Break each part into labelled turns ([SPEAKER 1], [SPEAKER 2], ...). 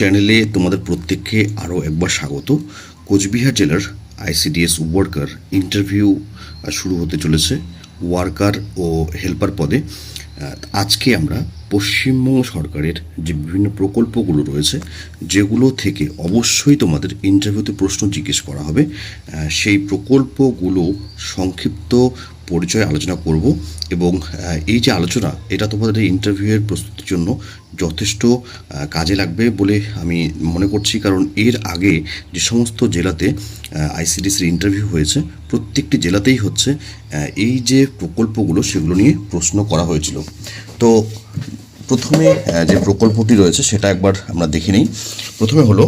[SPEAKER 1] চ্যানেলে তোমাদের প্রত্যেককে আরও একবার স্বাগত। কোচবিহার জেলার আইসিডিএস ওয়ার্কার ইন্টারভিউ শুরু হতে চলেছে ওয়ার্কার ও হেল্পার পদে। আজকে আমরা পশ্চিমবঙ্গ সরকারের যে বিভিন্ন প্রকল্পগুলো রয়েছে, যেগুলো থেকে অবশ্যই তোমাদের ইন্টারভিউতে প্রশ্ন জিজ্ঞেস করা হবে। সেই প্রকল্পগুলো সংক্ষিপ্ত পরিচয় আলোচনা করব এবং এই যে আলোচনা, এটা তোমাদের এই ইন্টারভিউয়ের প্রস্তুতির জন্য যথেষ্ট কাজে লাগবে বলে আমি মনে করছি। কারণ এর আগে যে সমস্ত জেলাতে আইসিডিসির ইন্টারভিউ হয়েছে, প্রত্যেকটি জেলাতেই হচ্ছে এই যে প্রকল্পগুলো সেগুলো নিয়ে প্রশ্ন করা হয়েছিল। তো প্রথমে যে প্রকল্পটি রয়েছে সেটা একবার আমরা দেখে নিই। প্রথমে হলো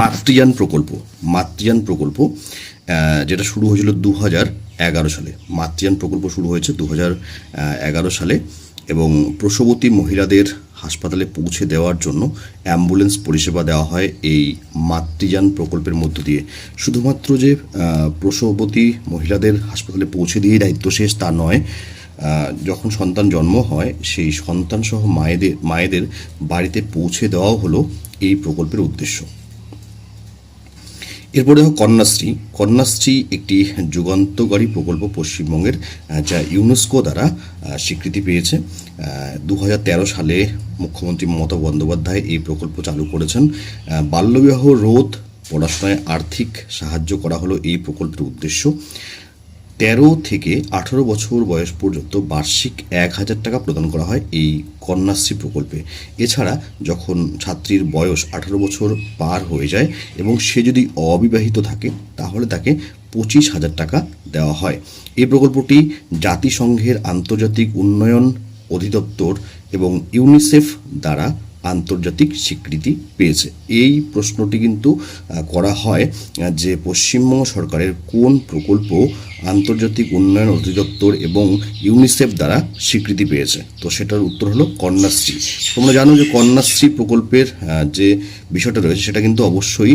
[SPEAKER 1] মাতৃযান প্রকল্প। মাতৃযান প্রকল্প যেটা শুরু হয়েছিল দু হাজার এগারো সালে। মাতৃযান প্রকল্প শুরু হয়েছে দু হাজার এগারো সালে এবং প্রসবতী মহিলাদের হাসপাতালে পৌঁছে দেওয়ার জন্য অ্যাম্বুলেন্স পরিষেবা দেওয়া হয় এই মাতৃযান প্রকল্পের মধ্য দিয়ে। শুধুমাত্র যে প্রসবতী মহিলাদের হাসপাতালে পৌঁছে দিয়েই দায়িত্ব শেষ তা নয় যখন সন্তান জন্ম হয়, সেই সন্তানসহ মায়েদের মায়েদের বাড়িতে পৌঁছে দেওয়াও হলো এই প্রকল্পের উদ্দেশ্য। এরপরে দেখো কন্যাশ্রী। কন্যাশ্রী একটি যুগান্তকারী প্রকল্প পশ্চিমবঙ্গের যা ইউনেস্কো দ্বারা স্বীকৃতি পেয়েছে। দু হাজার তেরো সালে মুখ্যমন্ত্রী মমতা বন্দ্যোপাধ্যায় এই প্রকল্প চালু করেছেন। বাল্যবিবাহ রোধ, পড়াশোনায় আর্থিক সাহায্য করা হলো এই প্রকল্পের উদ্দেশ্য। তেরো থেকে আঠারো বছর বয়স পর্যন্ত বার্ষিক এক হাজার টাকা প্রদান করা হয় এই কন্যাশ্রী প্রকল্পে। এছাড়া যখন ছাত্রীর বয়স আঠারো বছর পার হয়ে যায় এবং সে যদি অবিবাহিত থাকে, তাহলে তাকে পঁচিশ হাজার টাকা দেওয়া হয়। এই প্রকল্পটি জাতিসংঘের আন্তর্জাতিক উন্নয়ন অধিদপ্তর এবং ইউনিসেফ দ্বারা আন্তর্জাতিক স্বীকৃতি পেয়েছে। এই প্রশ্নটি কিন্তু করা হয় যে পশ্চিমবঙ্গ সরকারের কোন প্রকল্প আন্তর্জাতিক উন্নয়ন অধিদপ্তর এবং ইউনিসেফ দ্বারা স্বীকৃতি পেয়েছে? তো সেটার উত্তর হলো কন্যাশ্রী। তোমরা জানো যে কন্যাশ্রী প্রকল্পের যে বিষয়টা রয়েছে সেটা কিন্তু অবশ্যই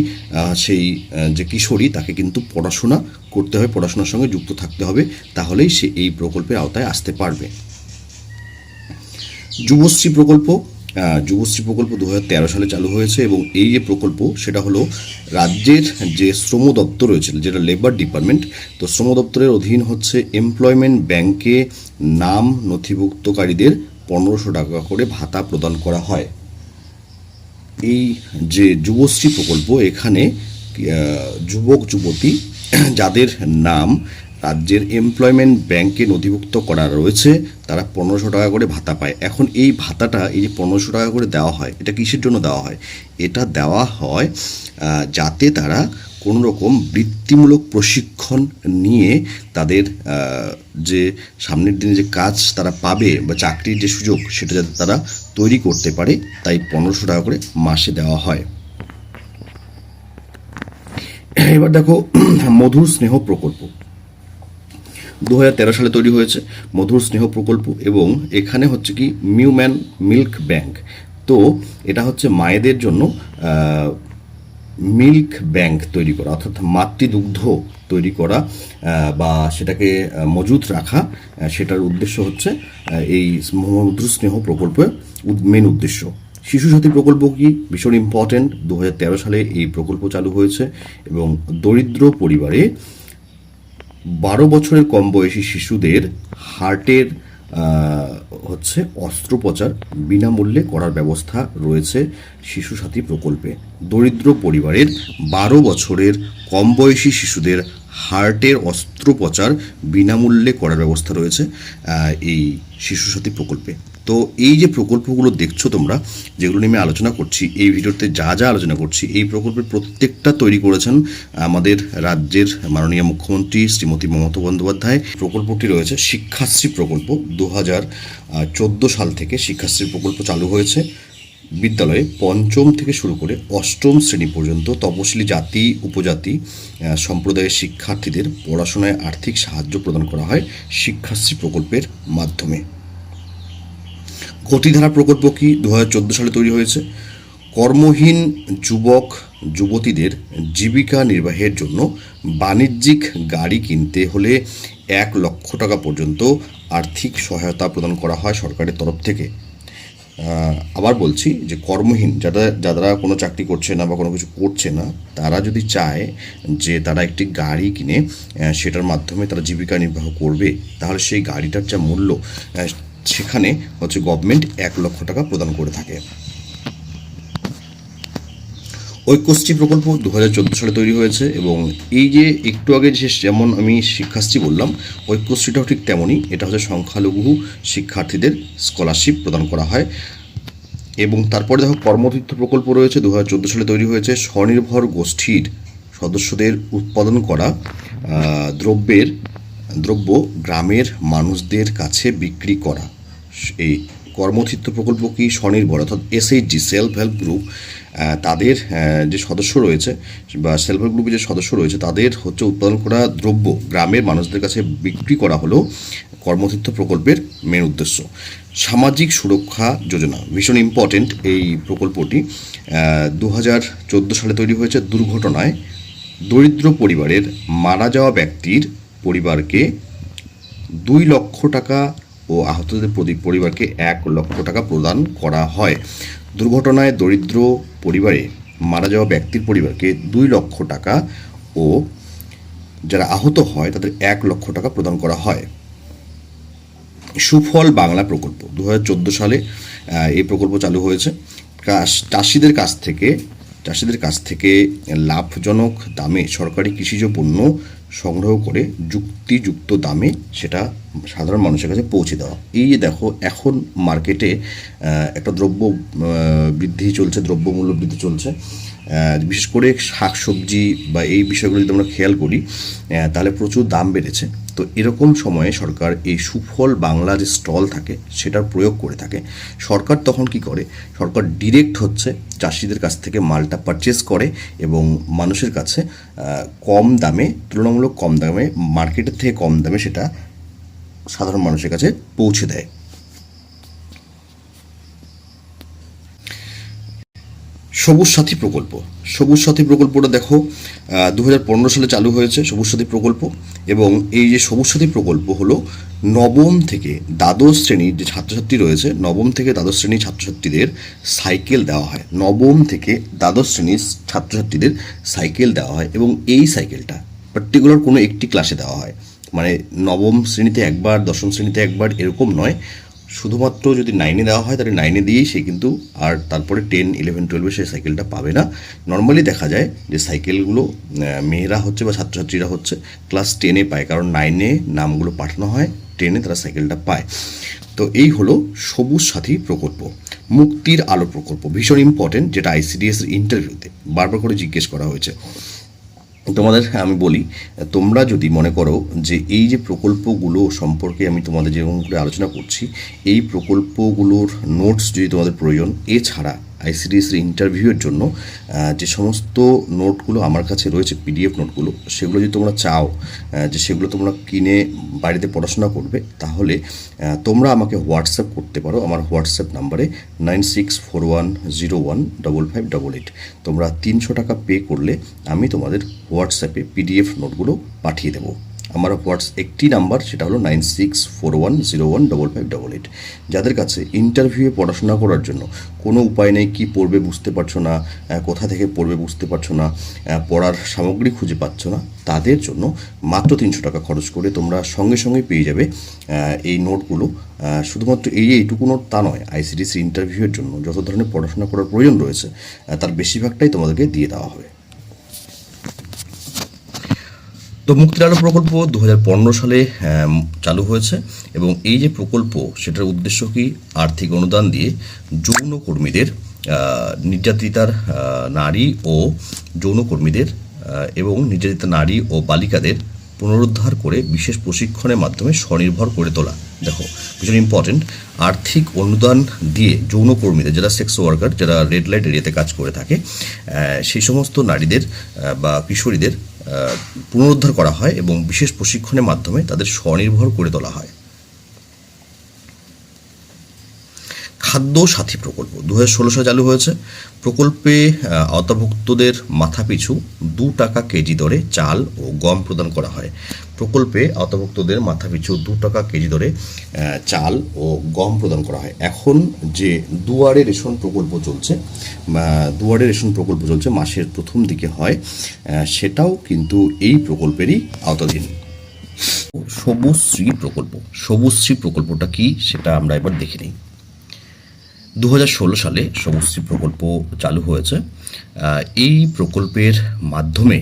[SPEAKER 1] সেই যে কিশোরী তাকে কিন্তু পড়াশোনা করতে হবে, পড়াশোনার সঙ্গে যুক্ত থাকতে হবে, তাহলেই সে এই প্রকল্পের আওতায় আসতে পারবে। যুবশ্রী প্রকল্প যুবশ্রী প্রকল্প দু হাজার তেরো সালে চালু হয়েছে এবং এই যে প্রকল্প, সেটা হলো রাজ্যের যে শ্রম দপ্তর রয়েছে, যেটা লেবার ডিপার্টমেন্ট তো শ্রম দপ্তরের অধীন হচ্ছে এমপ্লয়মেন্ট ব্যাংকে নাম নথিভুক্তকারীদের পনেরোশো টাকা করে ভাতা প্রদান করা হয়। এই যে যুবশ্রী প্রকল্প, এখানে যুবক, যুবতী, যাদের নাম রাজ্যের এমপ্লয়মেন্ট ব্যাংকে নথিভুক্ত করা রয়েছে, তারা পনেরোশো টাকা করে ভাতা পায়। এখন এই ভাতাটা, এই যে পনেরোশো টাকা করে দেওয়া হয়, এটা কিসের জন্য দেওয়া হয়? এটা দেওয়া হয় যাতে তারা কোনো রকম বৃত্তিমূলক প্রশিক্ষণ নিয়ে তাদের যে সামনের দিনে যে কাজ তারা পাবে বা চাকরির যে সুযোগ, সেটা যাতে তারা তৈরি করতে পারে, তাই পনেরোশো টাকা করে মাসে দেওয়া হয়। এবার দেখো, মধুর স্নেহ প্রকল্প। দু হাজার তেরো সালে তৈরি হয়েছে মধুর স্নেহ প্রকল্প এবং এখানে হচ্ছে কি মিউম্যান মিল্ক ব্যাংক। তো এটা হচ্ছে মায়েদের জন্য মিল্ক ব্যাংক তৈরি করা, অর্থাৎ মাতৃদুগ্ধ তৈরি করা বা সেটাকে মজুত রাখা সেটার উদ্দেশ্য হচ্ছে এই মধুর স্নেহ প্রকল্পের মেন উদ্দেশ্য। শিশু সাথী প্রকল্প কি? ভীষণ ইম্পর্ট্যান্ট দু হাজার তেরো সালে এই প্রকল্প চালু হয়েছে এবং দরিদ্র পরিবারে বারো বছরের কম বয়সী শিশুদের হার্টের হচ্ছে অস্ত্রোপচার বিনামূল্যে করার ব্যবস্থা রয়েছে শিশু সাথী প্রকল্পে। দরিদ্র পরিবারের বারো বছরের কম বয়সী শিশুদের হার্টের অস্ত্রোপচার বিনামূল্যে করার ব্যবস্থা রয়েছে এই শিশু সাথী প্রকল্পে। তো এই যে প্রকল্পগুলো দেখছ তোমরা, যেগুলো নিয়ে আমি আলোচনা করছি, এই ভিডিওতে যা যা আলোচনা করছি, এই প্রকল্পের প্রত্যেকটা তৈরি করেছেন আমাদের রাজ্যের মাননীয় মুখ্যমন্ত্রী শ্রীমতী মমতা বন্দ্যোপাধ্যায়। প্রকল্পটি রয়েছে শিক্ষাশ্রী প্রকল্প। দু হাজার চোদ্দ সাল থেকে শিক্ষাশ্রী প্রকল্প চালু হয়েছে। বিদ্যালয়ে পঞ্চম থেকে শুরু করে অষ্টম শ্রেণি পর্যন্ত তপশিলি জাতি, উপজাতি সম্প্রদায়ের শিক্ষার্থীদের পড়াশোনায় আর্থিক সাহায্য প্রদান করা হয় শিক্ষাশ্রী প্রকল্পের মাধ্যমে। গতিধারা প্রকল্প কি দু হাজার চোদ্দ সালে তৈরি হয়েছে? কর্মহীন যুবক, যুবতীদের জীবিকা নির্বাহের জন্য বাণিজ্যিক গাড়ি কিনতে হলে এক লক্ষ টাকা পর্যন্ত আর্থিক সহায়তা প্রদান করা হয় সরকারের তরফ থেকে। আবার বলছি যে কর্মহীন, যারা যারা কোনো চাকরি করছে না বা কোনো কিছু করছে না, তারা যদি চায় যে তারা একটি গাড়ি কিনে সেটার মাধ্যমে তারা জীবিকা নির্বাহ করবে, তাহলে সেই গাড়িটার যা মূল্য সেখানে হচ্ছে গভর্নমেন্ট এক লক্ষ টাকা প্রদান করে থাকে। ঐক্যশ্রী প্রকল্প দু হাজার চোদ্দ সালে তৈরি হয়েছে এবং এই যে একটু আগে যে যেমন আমি শিক্ষাশ্রী বললাম ঐক্যশ্রীটাও ঠিক তেমনই। এটা হচ্ছে সংখ্যালঘু শিক্ষার্থীদের স্কলারশিপ প্রদান করা হয়। এবং তারপরে দেখো কর্মতীর্থ প্রকল্প রয়েছে দু হাজার চোদ্দ সালে তৈরি হয়েছে। স্বনির্ভর গোষ্ঠীর সদস্যদের উৎপাদন করা দ্রব্যের দ্রব্য গ্রামের মানুষদের কাছে বিক্রি করা। এই কর্মতীর্থ প্রকল্প কি স্বনির্ভর? অর্থাৎ এসএইচজি সেলফ হেল্প গ্রুপ তাদের যে সদস্য রয়েছে, বা সেলফ হেল্প গ্রুপের যে সদস্য রয়েছে, তাদের হচ্ছে উৎপাদন করা দ্রব্য গ্রামের মানুষদের কাছে বিক্রি করা হলো কর্মতীর্থ প্রকল্পের মেন উদ্দেশ্য। সামাজিক সুরক্ষা যোজনা, ভীষণ ইম্পর্টেন্ট এই প্রকল্পটি। দু হাজার চোদ্দ সালে তৈরি হয়েছে দুর্ঘটনায় দরিদ্র পরিবারের মারা যাওয়া ব্যক্তির পরিবারকে দুই লক্ষ টাকা ও আহতদের পরিবারকে এক লক্ষ টাকা প্রদান করা হয়। দুর্ঘটনায় দরিদ্র পরিবারে মারা যাওয়া ব্যক্তির পরিবারকে দুই লক্ষ টাকা ও যারা আহত হয় তাদের এক লক্ষ টাকা প্রদান করা হয়। সুফল বাংলা প্রকল্প দু হাজার চোদ্দ সালে এই প্রকল্প চালু হয়েছে। চাষিদের কাছ থেকে, চাষিদের কাছ থেকে লাভজনক দামে সরকারি কৃষিজ পণ্য সংগ্রহ করে যুক্তিযুক্ত দামে সেটা সাধারণ মানুষের কাছে পৌঁছে দেওয়া। এই যে দেখো, এখন মার্কেটে একটা দ্রব্য বৃদ্ধি চলছে, দ্রব্যমূল্য বৃদ্ধি চলছে। বিশেষ করে শাক সবজি বা এই বিষয়গুলো যদি আমরা খেয়াল করি তাহলে প্রচুর দাম বেড়েছে। তো এরকম সময়ে সরকার এই সুফল বাংলা যে স্টল থাকে, সেটার প্রয়োগ করে থাকে। সরকার তখন কি করে? সরকার ডিরেক্ট হচ্ছে চাষিদের কাছ থেকে মালটা পারচেস করে এবং মানুষের কাছে কম দামে, তুলনামূলক কম দামে মার্কেটের থেকে কম দামে সেটা সাধারণ মানুষের কাছে পৌঁছে দেয়। সবুজ সাথী প্রকল্প। সবুজ সাথী প্রকল্পটা দেখো দু হাজার পনেরো সালে চালু হয়েছে সবুজ সাথী প্রকল্প এবং এই যে সবুজ সাথী প্রকল্প হলো নবম থেকে দ্বাদশ শ্রেণির যে ছাত্রছাত্রী রয়েছে, নবম থেকে দ্বাদশ শ্রেণির ছাত্রছাত্রীদের সাইকেল দেওয়া হয়। নবম থেকে দ্বাদশ শ্রেণির ছাত্রছাত্রীদের সাইকেল দেওয়া হয় এবং এই সাইকেলটা পার্টিকুলার কোনো একটি ক্লাসে দেওয়া হয়। মানে নবম শ্রেণীতে একবার, দশম শ্রেণীতে একবার এরকম নয়। শুধুমাত্র যদি নাইনে দেওয়া হয়, তাহলে নাইনে দিয়েই সে কিন্তু আর তারপরে টেন ইলেভেন টুয়েলভে সে সাইকেলটা পাবে না। নর্মালি দেখা যায় যে সাইকেলগুলো মেয়েরা হচ্ছে বা ছাত্রছাত্রীরা হচ্ছে ক্লাস টেনে পায়, কারণ নাইনে নামগুলো পাঠানো হয় টেনে তারা সাইকেলটা পায়। তো এই হলো সবুজ সাথী প্রকল্প, মুক্তির আলো প্রকল্প, ভীষণ ইম্পর্টেন্ট যেটা আইসিডিএস ইন্টারভিউতে বারবার করে জিজ্ঞেস করা হয়েছে। তোমাদের আমি বলি, তোমরা যদি মনে করো যে এই যে প্রকল্পগুলো সম্পর্কে আমি তোমাদের যেরকম করে আলোচনা করছি, এই প্রকল্পগুলোর নোটস যদি তোমাদের প্রয়োজন, এছাড়া আইসিডিএস ইন্টারভিউয়ের জন্য যে সমস্ত নোটগুলো আমার কাছে রয়েছে পিডিএফ নোটগুলো সেগুলো যদি তোমরা চাও যে সেগুলো তোমরা কিনে বাড়িতে পড়াশোনা করবে, তাহলে তোমরা আমাকে হোয়াটসঅ্যাপ করতে পারো। আমার হোয়াটসঅ্যাপ নাম্বারে nine six four one zero one double five double eight তোমরা তিনশো টাকা পে করলে আমি তোমাদের হোয়াটসঅ্যাপে পিডিএফ নোটগুলো পাঠিয়ে দেবো। আমার হোয়াটস একটি নাম্বার, সেটা হলো nine six four one zero one double five double eight. যাদের কাছে ইন্টারভিউয়ে পড়াশোনা করার জন্য কোনো উপায় নেই, কী পড়বে বুঝতে পারছ না কোথা থেকে পড়বে বুঝতে পারছ না পড়ার সামগ্রী খুঁজে পাচ্ছ না, তাদের জন্য মাত্র তিনশো টাকা খরচ করে তোমরা সঙ্গে সঙ্গে পেয়ে যাবে এই নোটগুলো। শুধুমাত্র এই এইটুকু নোট তা নয় আইসিডিসি ইন্টারভিউয়ের জন্য যত ধরনের পড়াশোনা করার প্রয়োজন রয়েছে তার বেশিরভাগটাই তোমাদেরকে দিয়ে দেওয়া হবে। তো মুক্তির আলো প্রকল্প দু হাজার পনেরো সালে চালু হয়েছে এবং এই যে প্রকল্প, সেটার উদ্দেশ্য কি? আর্থিক অনুদান দিয়ে যৌন কর্মীদের নির্যাতিতার নারী ও যৌনকর্মীদের এবং নির্যাতিতা নারী ও বালিকাদের পুনরুদ্ধার করে বিশেষ প্রশিক্ষণের মাধ্যমে স্বনির্ভর করে তোলা। দেখো, ভীষণ ইম্পর্টেন্ট আর্থিক অনুদান দিয়ে যৌনকর্মীদের যারা সেক্স ওয়ার্কার যারা রেড লাইট এরিয়াতে কাজ করে থাকে সেই সমস্ত নারীদের বা কিশোরীদের পুনরুদ্ধার করা হয় এবং বিশেষ প্রশিক্ষণের মাধ্যমে তাদের স্বনির্ভর করে তোলা হয়। খাদ্য সাথী প্রকল্প। দু হাজার চালু হয়েছে। প্রকল্পে আওতাভুক্তদের মাথাপিছু দু টাকা কেজি দরে চাল ও গম প্রদান করা হয়। প্রকল্পে আওতাভুক্তদের মাথাপিছু দু টাকা কেজি দরে চাল ও গম প্রদান করা হয়। এখন যে দুয়ারে রেশন প্রকল্প চলছে দুয়ারে রেশন প্রকল্প চলছে, মাসের প্রথম দিকে হয় সেটাও কিন্তু এই প্রকল্পেরই আওতাধীন। সবুজশ্রী প্রকল্প। সবুজশ্রী প্রকল্পটা কি, সেটা আমরা এবার দেখে নিই। দু হাজার ষোলো সালে সবুজশ্রী প্রকল্প চালু হয়েছে। এই প্রকল্পের মাধ্যমে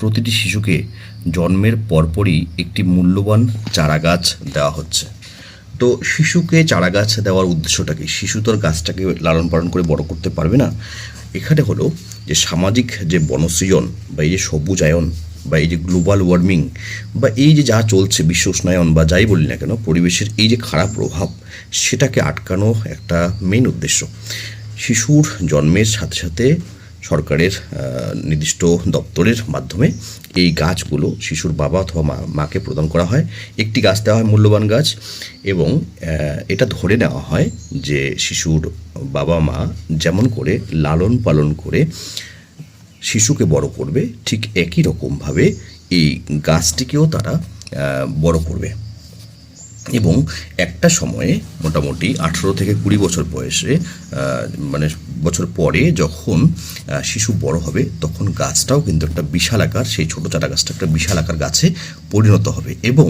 [SPEAKER 1] প্রতিটি শিশুকে জন্মের পরপরই একটি মূল্যবান চারাগাছ দেওয়া হচ্ছে। তো শিশুকে চারাগাছ দেওয়ার উদ্দেশ্যটা কি? শিশু তো আর গাছটাকে লালন পালন করে বড় করতে পারবে না। এখানে হলো যে সামাজিক যে বনসৃজন বা এই যে সবুজায়ন বা এই যে গ্লোবাল ওয়ার্মিং বা এই যে যা চলছে বিশ্ব উষ্ণায়ন বা যাই বলি না কেন, পরিবেশের এই যে খারাপ প্রভাব, সেটাকে আটকানো একটা মেন উদ্দেশ্য। শিশুর জন্মের সাথে সাথে সরকারের নির্দিষ্ট দপ্তরের মাধ্যমে এই গাছগুলো শিশুর বাবা অথবা মা, মাকে প্রদান করা হয়। একটি গাছ দেওয়া হয় মূল্যবান গাছ এবং এটা ধরে নেওয়া হয় যে শিশুর বাবা মা যেমন করে লালন পালন করে শিশুকে বড় করবে, ঠিক একই রকমভাবে এই গাছটিকেও তারা বড় করবে। এবং একটা সময়ে মোটামুটি আঠেরো থেকে কুড়ি বছর বয়সে মানে বছর পরে যখন শিশু বড় হবে, তখন গাছটাও কিন্তু একটা বিশাল আকার, সেই ছোটো চারা গাছটা একটা বিশাল আকার গাছে পরিণত হবে। এবং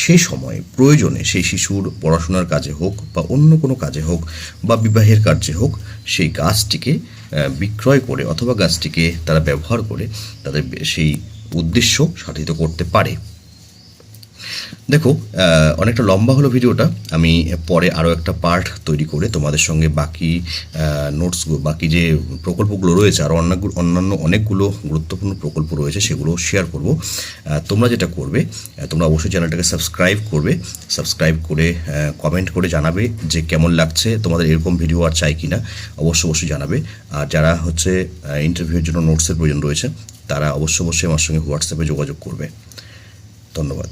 [SPEAKER 1] সে সময় প্রয়োজনে সেই শিশুর পড়াশোনার কাজে হোক বা অন্য কোনো কাজে হোক বা বিবাহের কার্যে হোক, সেই গাছটিকে বিক্রয় করে অথবা গাছটিকে তারা ব্যবহার করে তাদের সেই উদ্দেশ্য সাধিত করতে পারে। দেখো অনেকটা লম্বা হলো ভিডিওটা। আমি পরে আরও একটা পার্ট তৈরি করে তোমাদের সঙ্গে বাকি নোটস বাকি যে প্রকল্পগুলো রয়েছে, আর অন্য অন্যান্য অনেকগুলো গুরুত্বপূর্ণ প্রকল্প রয়েছে, সেগুলো শেয়ার করব। তোমরা যেটা করবে তোমরা অবশ্যই চ্যানেলটাকে সাবস্ক্রাইব করবে। সাবস্ক্রাইব করে কমেন্ট করে জানাবে যে কেমন লাগছে, তোমাদের এরকম ভিডিও আর চাই কি না অবশ্যই অবশ্যই জানাবে। আর যারা হচ্ছে ইন্টারভিউর জন্য নোটসের প্রয়োজন রয়েছে, তারা অবশ্যই অবশ্যই আমার সঙ্গে হোয়াটসঅ্যাপে যোগাযোগ করবে। ধন্যবাদ।